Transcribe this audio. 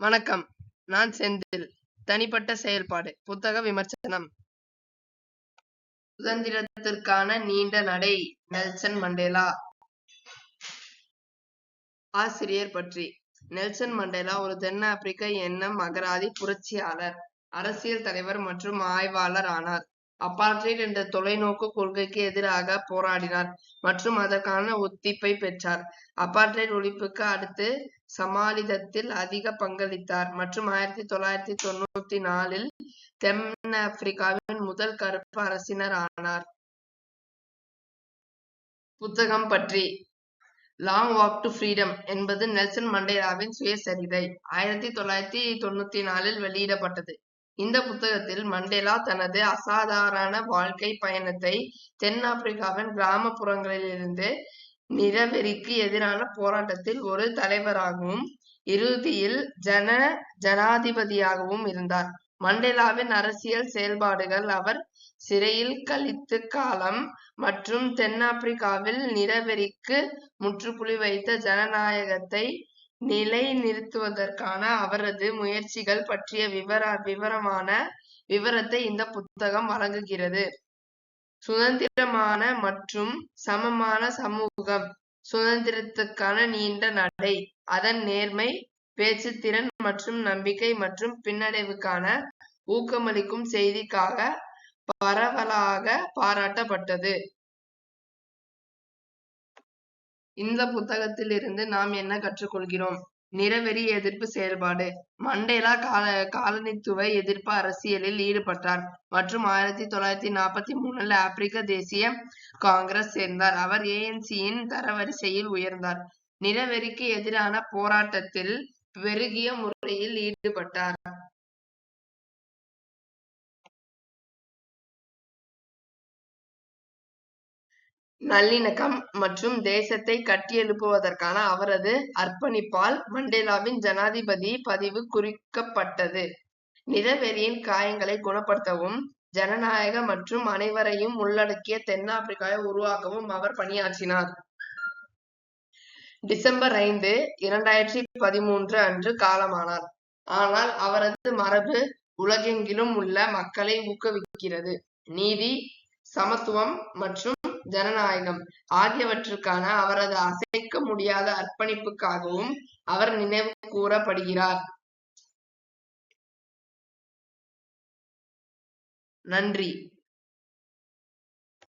வணக்கம். நான் செந்தில். தனிப்பட்ட செயல்பாடு. புத்தக விமர்சனம். சுதந்திரத்திற்கான நீண்ட நடை. Nelson Mandela. ஆசிரியர் பற்றி. நெல்சன் மண்டேலா ஒரு தென்னாப்பிரிக்க எண்ணம் அகராதி புரட்சியாளர் அரசியல் தலைவர் மற்றும் ஆய்வாளர் ஆனார். அப்பார்ட்ரைட் என்ற தொலைநோக்கு கொள்கைக்கு எதிராக போராடினார் மற்றும் அதற்கான ஒத்திப்பை பெற்றார். அப்பார்ட்ரைட் ஒழிப்புக்கு அடுத்து சமாளிதத்தில் அதிக பங்களித்தார் மற்றும் ஆயிரத்தி தொள்ளாயிரத்தி தொண்ணூத்தி நாலில் தென் ஆப்பிரிக்காவின் முதல் கருப்பு அரசினர் ஆனார். புத்தகம் பற்றி. லாங் வாக் டு ஃப்ரீடம் என்பது நெல்சன் மண்டேலாவின் சுயசரிதை. ஆயிரத்தி தொள்ளாயிரத்தி தொண்ணூத்தி நாலில் வெளியிடப்பட்டது. இந்த புத்தகத்தில் மண்டேலா தனது அசாதாரண வாழ்க்கை பயணத்தை தென்னாப்பிரிக்காவின் கிராமப்புறங்களிலிருந்து நிறவெறிக்கு எதிரான போராட்டத்தில் ஒரு தலைவராகவும் இறுதியில் ஜன ஜனாதிபதியாகவும் இருந்தார். மண்டேலாவின் அரசியல் செயல்பாடுகள் அவர் சிறையில் கழித்து காலம் மற்றும் தென்னாப்பிரிக்காவில் நிறவெறிக்கு முற்றுப்புள்ளி வைத்த ஜனநாயகத்தை நிலை நிறுத்துவதற்கான அவரது முயற்சிகள் பற்றிய விவர விவரமான விவரத்தை இந்த புத்தகம் வழங்குகிறது. சுதந்திரமான மற்றும் சமமான சமூகம் சுதந்திரத்துக்கான நீண்ட நடை அதன் நேர்மை பேச்சுத்திறன் மற்றும் நம்பிக்கை மற்றும் பின்னடைவுக்கான ஊக்கமளிக்கும் செய்திக்காக பரவலாக பாராட்டப்பட்டது. இந்த புத்தகத்தில் இருந்து நாம் என்ன கற்றுக்கொள்கிறோம்? நிறவெறி எதிர்ப்பு செயல்பாடு. மண்டேலா கால காலனித்துவ எதிர்ப்பு அரசியலில் ஈடுபட்டார் மற்றும் ஆயிரத்தி தொள்ளாயிரத்தி நாற்பத்தி மூணில் ஆப்பிரிக்க தேசிய காங்கிரஸ் சேர்ந்தார். அவர் ஏஎன்சியின் தரவரிசையில் உயர்ந்தார். நிறவெறிக்கு எதிரான போராட்டத்தில் பெருகிய முறையில் ஈடுபட்டார். நல்லிணக்கம் மற்றும் தேசத்தை கட்டியெழுப்புவதற்கான அவரது அர்ப்பணிப்பால் மண்டேலாவின் ஜனாதிபதி பதிவு குறிக்கப்பட்டது. நிறவெறியின் காயங்களை குணப்படுத்தவும் ஜனநாயக மற்றும் அனைவரையும் உள்ளடக்கிய தென்னாப்பிரிக்காவை உருவாக்கவும் அவர் பணியாற்றினார். டிசம்பர் ஐந்து இரண்டாயிரத்தி பதிமூன்று அன்று காலமானார். ஆனால் அவரது மரபு உலகெங்கிலும் உள்ள மக்களை ஊக்குவிக்கிறது. நீதி சமத்துவம் மற்றும் ஜனநாயகம். ஆகியவற்றுக்கான அவரது அசைக்க முடியாத அர்ப்பணிப்புக்காகவும் அவர் நினைவு கூறப்படுகிறார். நன்றி.